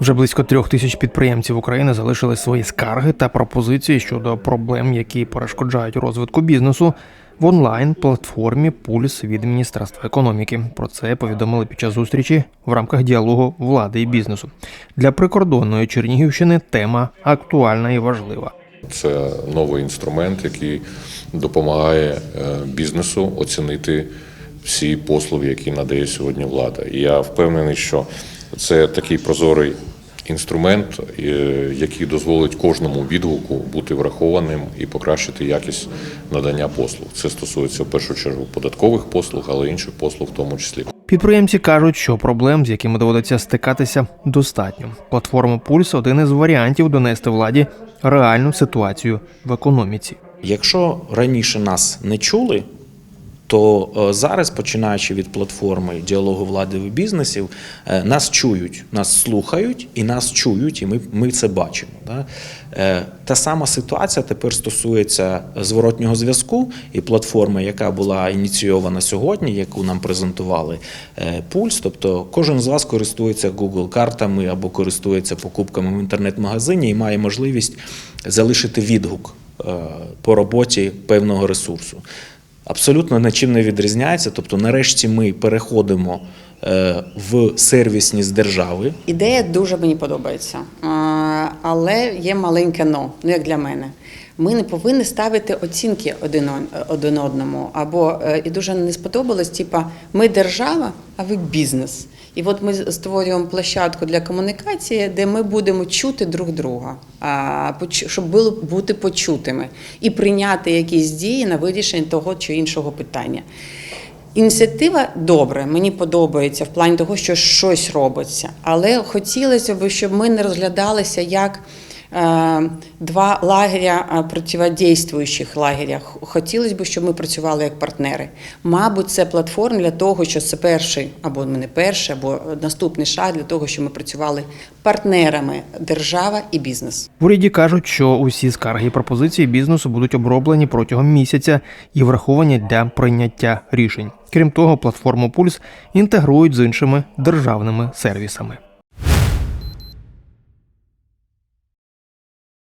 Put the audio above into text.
Вже близько трьох тисяч підприємців України залишили свої скарги та пропозиції щодо проблем, які перешкоджають розвитку бізнесу в онлайн платформі Пульс від Міністерства економіки. Про це повідомили під час зустрічі в рамках діалогу влади і бізнесу. Для прикордонної Чернігівщини тема актуальна і важлива. Це новий інструмент, який допомагає е, бізнесу оцінити всі послуги, які надає сьогодні влада. І я впевнений, що це такий прозорий інструмент, е, який дозволить кожному відгуку бути врахованим і покращити якість надання послуг. Це стосується в першу чергу податкових послуг, але інших послуг в тому числі. Підприємці кажуть, що проблем, з якими доводиться стикатися, достатньо. Платформа Пульс один із варіантів донести владі реальну ситуацію в економіці. Якщо раніше нас не чули, то е, зараз, починаючи від платформи діалогу влади і бізнесів, е, нас чують, нас слухають і нас чують, і ми, ми це бачимо. Да? Е, Та сама ситуація тепер стосується зворотнього зв'язку і платформи, яка була ініційована сьогодні, яку нам презентували Пульс. Тобто кожен з вас користується Google картами або користується покупками в інтернет-магазині і має можливість залишити відгук по роботі певного ресурсу. Абсолютно нічим не відрізняється. Тобто, нарешті ми переходимо е, в сервісність держави. Ідея дуже мені подобається, але є маленьке но, ну як для мене. Ми не повинні ставити оцінки один, один одному. Або е, і дуже не сподобалось, типа ми держава, а ви бізнес. І от ми створюємо площадку для комунікації, де ми будемо чути друг друга, щоб було бути почутими і прийняти якісь дії на вирішення того чи іншого питання. Ініціатива добре, мені подобається в плані того, що щось робиться. Але хотілося б, щоб ми не розглядалися як два лагеря е, противодействуючих лагеря. Хотілося б, щоб ми працювали як партнери. Мабуть, це платформа для того, що це перший або не перший, або наступний шаг для того, щоб ми працювали партнерами держава і бізнес. В уряді кажуть, що усі скарги і пропозиції бізнесу будуть оброблені протягом місяця і враховані для прийняття рішень. Крім того, платформу Пульс інтегрують з іншими державними сервісами.